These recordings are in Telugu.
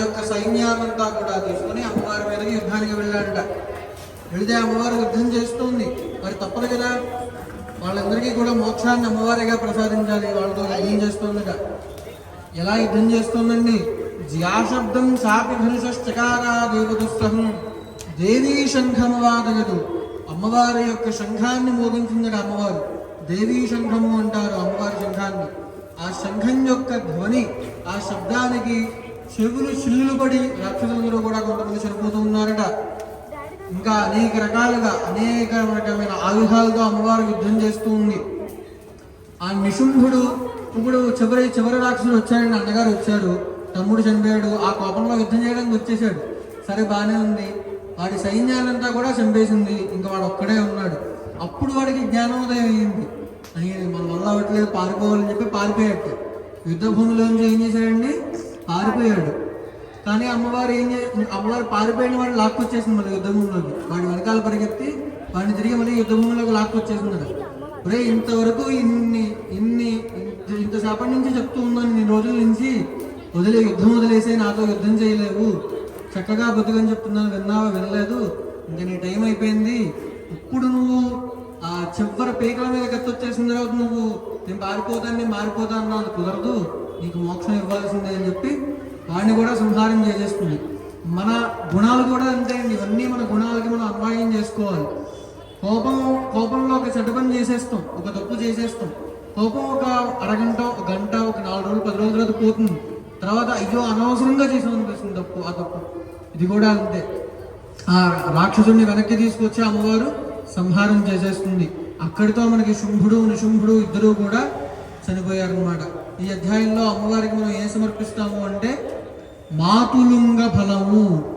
యొక్క సైన్యానంతా కూడా తీసుకుని అమ్మవారి మీదకి యుద్ధానికి వెళ్ళాడట. వెళితే అమ్మవారు యుద్ధం చేస్తుంది. మరి తప్పదు కదా. వాళ్ళందరికీ కూడా మోక్షాన్ని అమ్మవారిగా ప్రసాదించాలి. వాళ్ళతో యుద్ధం చేస్తుందట. ఎలా యుద్ధం చేస్తుందండి? జ్యాశబ్దం సాపి దేవదుస్సహం దేవీ శంఖం వాదగదు అమ్మవారి యొక్క శంఖాన్ని మోగించిందట అమ్మవారు. దేవీ శంఖము అంటారు అమ్మవారి శంఖాన్ని. ఆ శంఖం యొక్క ధ్వని ఆ శబ్దానికి చెవులు చిల్లులు పడి రక్షణలో కూడా కొంతమంది చనిపోతూ ఉన్నారట. ఇంకా అనేక రకాలుగా అనేక రకమైన ఆయుధాలతో అమ్మవారు యుద్ధం చేస్తూ ఉంది. ఆ నిశుంభుడు ఇప్పుడు చివరి చివరి రాక్షసుడు వచ్చాడండి అన్నగారు వచ్చారు. తమ్ముడు చనిపోయాడు ఆ కోపంలో యుద్ధం చేయడానికి వచ్చేసాడు సరే బాగానే ఉంది. వాడి సైన్యాలంతా కూడా చంపేసింది. ఇంకా వాడు ఒక్కడే ఉన్నాడు. అప్పుడు వాడికి జ్ఞానోదయం అయ్యింది మన వల్ల అవ్వట్లేదు పారిపోవాలని చెప్పి పారిపోయాడు. యుద్ధ భూమిలోంచి ఏం చేశాడండి? పారిపోయాడు. కానీ అమ్మవారు ఏం చే అమ్మవారు పారిపోయిన వాడిని లాక్కొచ్చేసింది మళ్ళీ యుద్ధభూమిలోకి వాడి వెనకాల పరిగెత్తి వాడిని తిరిగి మళ్ళీ యుద్ధభూమిలోకి లాక్కొచ్చేసింది ఒరే ఇంతవరకు ఇన్ని ఇన్ని ఇంత- ఇంతసేపటి నుంచి చెప్తూ ఉన్నాను ఇన్ని రోజుల నుంచి వదిలే యుద్ధం వదిలేసే నాతో యుద్ధం చేయలేవు. చక్కగా బతుకని చెప్తున్నాను విన్నావా వినలేదు? ఇంకా నీ టైం అయిపోయింది. ఇప్పుడు నువ్వు ఆ చివరి పీకల మీద కత్తొచ్చేసిన తర్వాత నువ్వు నేను పారిపోతాను నేను మారిపోతాను అన్నది కుదరదు నీకు మోక్షం ఇవ్వాల్సిందే అని చెప్పి వాడిని కూడా సంహారం చేసేస్తుంది మన గుణాలు కూడా అంతే అండి ఇవన్నీ మన గుణాలకి మనం అన్వయం చేసుకోవాలి. కోపం కోపంలో ఒక చెడ్డ పని చేసేస్తాం ఒక తప్పు చేసేస్తాం. కోపం ఒక అరగంట ఒక గంట ఒక నాలుగు రోజులు పది రోజుల తర్వాత పోతుంది. తర్వాత అయ్యో అనవసరంగా చేసాం అనిపిస్తుంది తప్పు ఆ తప్పు. ఇది కూడా అంతే. ఆ రాక్షసుడిని వెనక్కి తీసుకొచ్చి అమ్మవారు సంహారం చేసేస్తుంది. అక్కడితో మనకి శుంభుడు నిశుంభుడు ఇద్దరు కూడా చనిపోయారనమాట ఈ అధ్యాయంలో అమ్మవారికి మనం ఏం సమర్పిస్తాము అంటే మాతులుంగ ఫలము.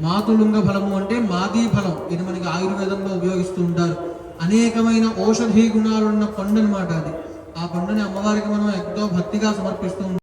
మాతులుంగ ఫలము అంటే మాదీ ఫలం. ఇది మనకి ఆయుర్వేదంలో ఉపయోగిస్తూ ఉంటారు. అనేకమైన ఔషధీ గుణాలున్న పండు అనమాట అది. ఆ పండుని అమ్మవారికి మనం ఎంతో భక్తిగా సమర్పిస్తూ ఉంటాం